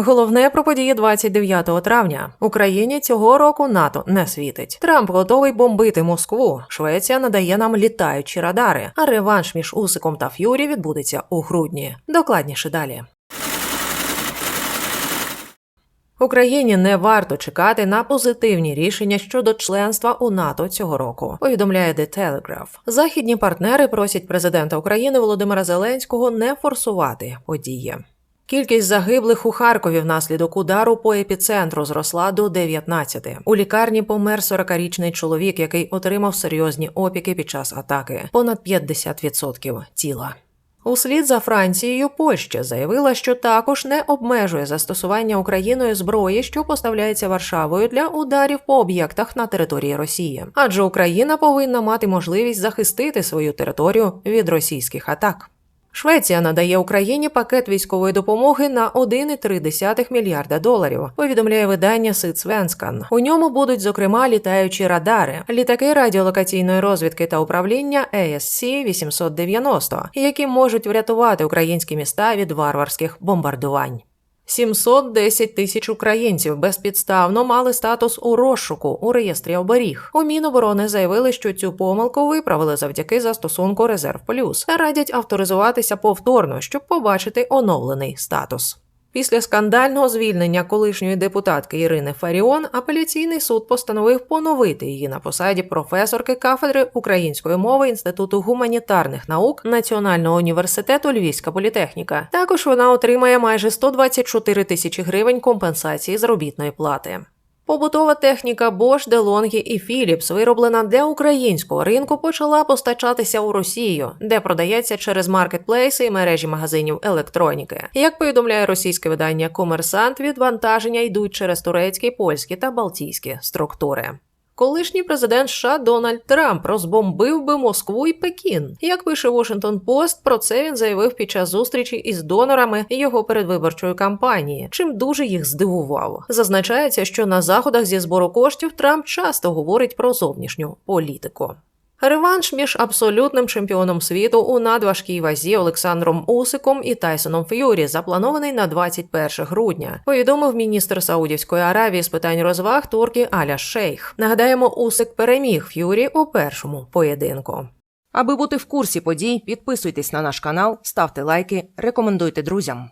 Головне про події 29 травня. Україні цього року НАТО не світить. Трамп готовий бомбити Москву. Швеція надає нам літаючі радари. А реванш між Усиком та Ф'юрі відбудеться у грудні. Докладніше далі. Україні не варто чекати на позитивні рішення щодо членства у НАТО цього року. Повідомляє The Telegraph. Західні партнери просять президента України Володимира Зеленського не форсувати події. Кількість загиблих у Харкові внаслідок удару по епіцентру зросла до 19. У лікарні помер 40-річний чоловік, який отримав серйозні опіки під час атаки, понад 50% тіла. Услід за Францією Польща заявила, що також не обмежує застосування Україною зброї, що поставляється Варшавою для ударів по об'єктах на території Росії, адже Україна повинна мати можливість захистити свою територію від російських атак. Швеція надає Україні пакет військової допомоги на 1,3 мільярда доларів. Повідомляє видання Сицвенскан. У ньому будуть зокрема літаючі радари, літаки радіолокаційної розвідки та управління ASC 890, які можуть врятувати українські міста від варварських бомбардувань. 710 тисяч українців безпідставно мали статус у розшуку у реєстрі оберіг. У Міноборони заявили, що цю помилку виправили завдяки застосунку Резерв Плюс та радять авторизуватися повторно, щоб побачити оновлений статус. Після скандального звільнення колишньої депутатки Ірини Фаріон апеляційний суд постановив поновити її на посаді професорки кафедри української мови Інституту гуманітарних наук Національного університету Львівська політехніка. Також вона отримає майже 124 тисячі гривень компенсації заробітної плати. Побутова техніка Bosch, DeLonghi і Philips, вироблена для українського ринку, почала постачатися у Росію, де продається через маркетплейси і мережі магазинів електроніки. Як повідомляє російське видання Комерсант, відвантаження йдуть через турецькі, польські та балтійські структури. Колишній президент США Дональд Трамп розбомбив би Москву і Пекін. Як пише Washington Post, про це він заявив під час зустрічі із донорами його передвиборчої кампанії, чим дуже їх здивував. Зазначається, що на заходах зі збору коштів Трамп часто говорить про зовнішню політику. Реванш між абсолютним чемпіоном світу у надважкій вазі Олександром Усиком і Тайсоном Ф'юрі запланований на 21 грудня. Повідомив міністр Саудівської Аравії з питань розваг турки Аля Шейх. Нагадаємо, Усик переміг Ф'юрі у першому поєдинку. Аби бути в курсі подій, підписуйтесь на наш канал, ставте лайки, рекомендуйте друзям.